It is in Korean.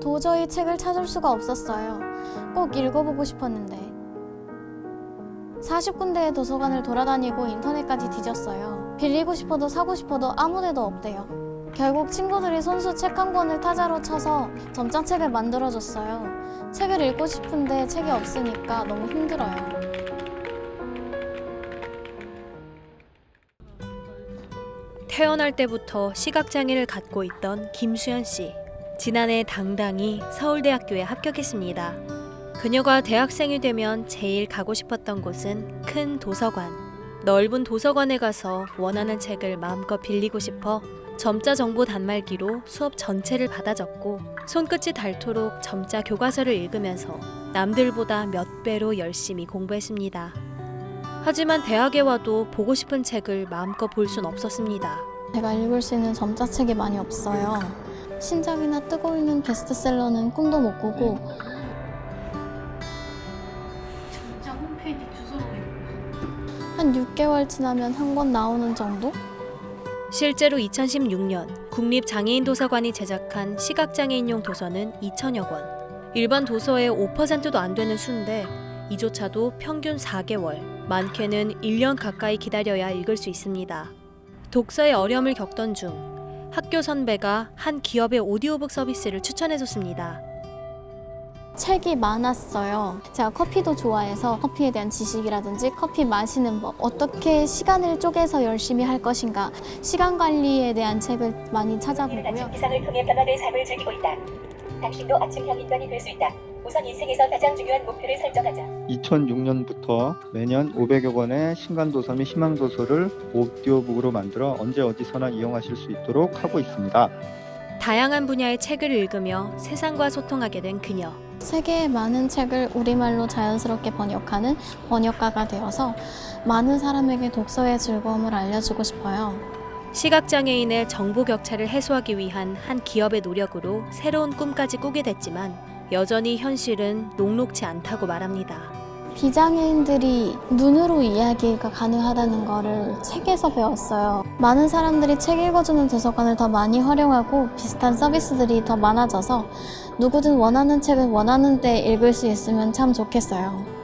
도저히 책을 찾을 수가 없었어요. 꼭 읽어보고 싶었는데. 40군데의 도서관을 돌아다니고 인터넷까지 뒤졌어요. 빌리고 싶어도 사고 싶어도 아무 데도 없대요. 결국 친구들이 손수 책 한 권을 타자로 쳐서 점자책을 만들어줬어요. 책을 읽고 싶은데 책이 없으니까 너무 힘들어요. 태어날 때부터 시각장애를 갖고 있던 김수현 씨. 지난해 당당히 서울대학교에 합격했습니다. 그녀가 대학생이 되면 제일 가고 싶었던 곳은 큰 도서관. 넓은 도서관에 가서 원하는 책을 마음껏 빌리고 싶어 점자 정보 단말기로 수업 전체를 받아 적고 손끝이 닳도록 점자 교과서를 읽으면서 남들보다 몇 배로 열심히 공부했습니다. 하지만 대학에 와도 보고 싶은 책을 마음껏 볼 순 없었습니다. 제가 읽을 수 있는 점자책이 많이 없어요. 신작이나 뜨고 있는 베스트셀러는 꿈도 못 꾸고 진짜 홈페이지 주소로 한 6개월 지나면 한 권 나오는 정도? 실제로 2016년 국립장애인도서관이 제작한 시각장애인용 도서는 2천여 권. 일반 도서의 5%도 안 되는 수인데 이조차도 평균 4개월, 많게는 1년 가까이 기다려야 읽을 수 있습니다. 독서에 어려움을 겪던 중 학교 선배가 한 기업의 오디오북 서비스를 추천해줬습니다. 책이 많았어요. 제가 커피도 좋아해서 커피에 대한 지식이라든지 커피 마시는 법, 어떻게 시간을 쪼개서 열심히 할 것인가, 시간 관리에 대한 책을 많이 찾아보고요. 기상을 통해 변화될 삶을 즐기고 있다. 당신도 아침형 인간이 될 수 있다. 우선 인생에서 가장 중요한 목표를 설정하자. 2006년부터 매년 500여 권의 신간도서 및 희망도서를 오디오북으로 만들어 언제 어디서나 이용하실 수 있도록 하고 있습니다. 다양한 분야의 책을 읽으며 세상과 소통하게 된 그녀. 세계의 많은 책을 우리말로 자연스럽게 번역하는 번역가가 되어서 많은 사람에게 독서의 즐거움을 알려주고 싶어요. 시각장애인의 정보 격차를 해소하기 위한 한 기업의 노력으로 새로운 꿈까지 꾸게 됐지만 여전히 현실은 녹록지 않다고 말합니다. 비장애인들이 눈으로 이야기가 가능하다는 거를 책에서 배웠어요. 많은 사람들이 책 읽어주는 도서관을 더 많이 활용하고 비슷한 서비스들이 더 많아져서 누구든 원하는 책을 원하는 때 읽을 수 있으면 참 좋겠어요.